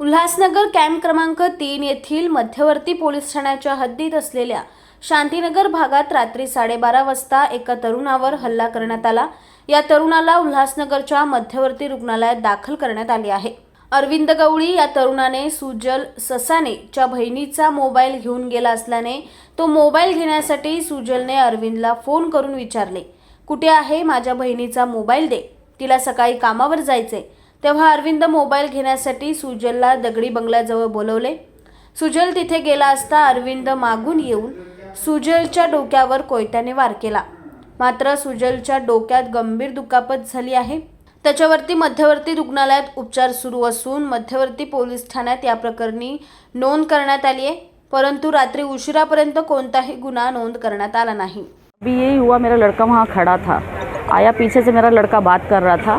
Ulhasnagar camp क्रमांक तीन येथील मध्यवर्ती पोलीस ठाण्याच्या हद्दीत असलेल्या शांतीनगर भागात रात्री साडेबारा वाजता एका तरुणावर हल्ला करण्यात आला. या तरुणाला उल्हासनगरच्या मध्यवर्ती रुग्णालयात दाखल करण्यात आले आहे. अरविंद गवळी या तरुणाने सुजल ससानेच्या बहिणीचा मोबाईल घेऊन गेला असल्याने तो मोबाईल घेण्यासाठी सुजलने अरविंदला फोन करून विचारले कुठे आहे माझ्या बहिणीचा मोबाईल दे तिला सकाळी कामावर जायचे तेव्हा अरविंद मोबाईल घेण्यासाठी सुजलला दगडी बंगल्याजवळ बोलवले. सुजल तिथे गेला असता अरविंद मागून येऊन सुजलच्या डोक्यावर कोयत्याने वार केला. मात्र सुजलच्या डोक्यात गंभीर दुखापत झाली आहे. त्याच्यावरती मध्यवर्ती रुग्णालयात उपचार सुरू असून मध्यवर्ती पोलीस ठाण्यात या प्रकरणी नोंद करण्यात आली आहे. परंतु रात्री उशिरापर्यंत कोणताही गुन्हा नोंद करण्यात आला नाही. अभी यही हुआ मेरा लड़का वहाँ खड़ा था. आया पीछे से मेरा लड़का बात कर रहा था.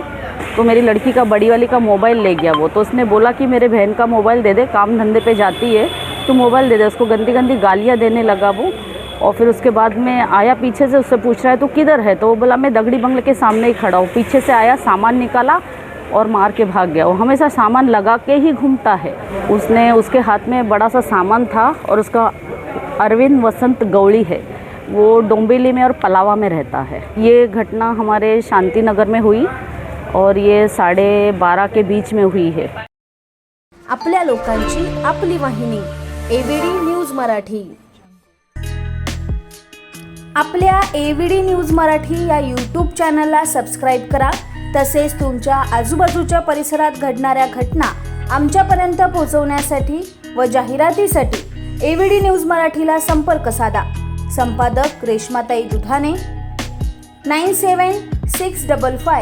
तो मेरी लड़की का बड़ी वाली का मोबाइल ले गया वो। तो उसने बोला कि मेरे बहन का मोबाइल दे दे, काम धंधे पे जाती है तो मोबाइल दे दे। उसको गंदी गंदी गालियाँ देने लगा वो। और फिर उसके बाद में आया पीछे से, उससे पूछ रहा है तो किधर है? तो वो बोला, मैं दगड़ी बंगले के सामने ही खड़ा हूँ। पीछे से आया, सामान निकाला और मार के भाग गया। वो हमेशा सामान लगा के ही घूमता है। उसने, उसके हाथ में बड़ा सा सामान था और उसका अरविंद वसंत गौड़ी है। वो डोंबिवली में और पलावा में रहता है। ये घटना हमारे शांति नगर में हुई। और ये साढ़े बारह के बीच में हुई है। आपल्या लोकांची आपली वाहिनी एबीडी न्यूज मराठी. आपल्या एबीडी न्यूज मराठी या यूट्यूब चॅनलला सबस्क्राईब करा. तसेच तुमच्या आजूबाजूच्या परिसरात घडणाऱ्या घटना आमच्यापर्यंत पोहोचवण्यासाठी व जाहिरातीसाठी एबीडी न्यूज मराठीला संपर्क साधा. संपादक रेश्माताई Dudhane. Nine seven six double five.